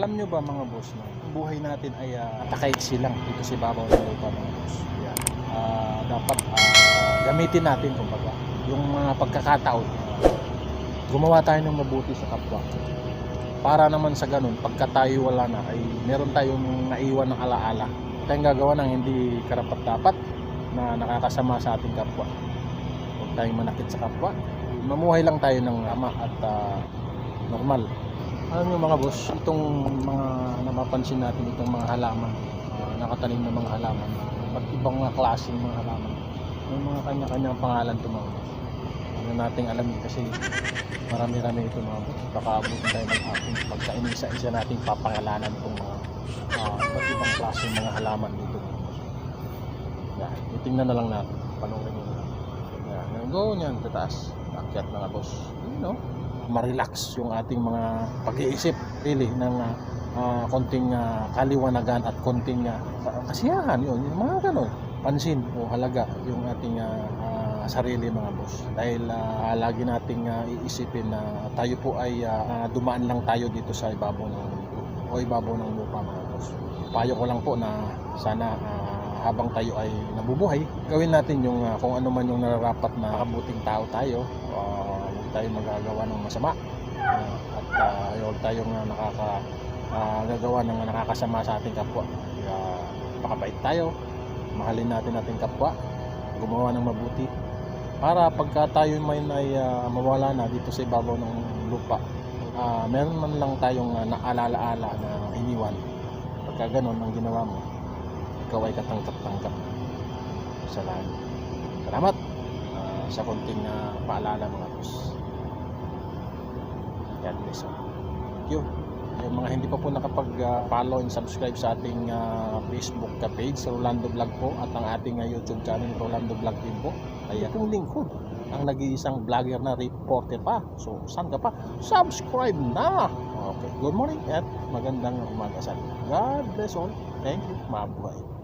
Alam nyo ba mga boss na ang buhay natin ay uh, takait silang dito sa babaw ng lupa mga boss. Yan. Ah, dapat ah, gamitin natin kumbaga yung mga pagkakataon. gumawa tayo ng mabuti sa kapwa. Para naman sa ganun, pagka tayo wala na, ay meron tayong naiwan ng alaala. Tayong gagawa ng hindi karapat dapat na nakakasama sa ating kapwa. Huwag tayong manakit sa kapwa. Mamuhay lang tayo ng ama at ah, normal. Alam niyo mga boss, itong mga napapansin natin itong mga halaman, ah, nakatanim na mga halaman, at ibang mga klaseng mga halaman. May mga kanya-kanyang pangalan ito mga boss. Ano nating alamin kasi marami-rami ito mga boss. Baka abutin tayo ng hapon pagka inisa-isa nating papangalanan itong mga uh, iba't ibang klaseng mga halaman dito. Yan, itingnan na lang natin. Panoorin nyo. Yan, go niyan, tataas. Akyat mga boss. You know, ma-relax yung ating mga pag-iisip really ng ah, konting ah, kaliwanagan at konting ah, kasiyahan yun yung mga ganon pansin o halaga yung ating ah, sarili mga boss. Dahil ah, lagi nating ah, iisipin na tayo po ay ah, dumaan lang tayo dito sa ibabaw ng o ibabaw ng lupa mga boss. Payo ko lang po na sana ah, habang tayo ay nabubuhay gawin natin yung ah, kung ano man yung nararapat na kabuting tao tayo huwag tayo magagawa ng masama. Ah, at ah, huwag tayong ah, nakaka ah, gagawa ng nakakasama sa ating kapwa. Kaya pakabait tayo. Mahalin natin ating kapwa. Gumawa ng mabuti. Para pagka tayo may ay ah, mawala na dito sa ibabaw ng lupa ah, meron man lang tayong uh, naalala-ala na iniwan. Pagka ganun ang ginawa mo ikaw ay katanggap-tanggap. Sa langit salamat sa konting ah, paalala mga boss God bless all. Thank you yung mga hindi pa po nakapag-follow and subscribe sa ating ah, Facebook ka page, Rolando Vlog po, at ang ating ah, YouTube channel, Rolando Vlog din po, ay akong lingkod. Ang nag-iisang vlogger na reporter pa. So, saan ka pa? Subscribe na! Okay, good morning at magandang umaga sa. God bless all. Thank you. Mabuhay.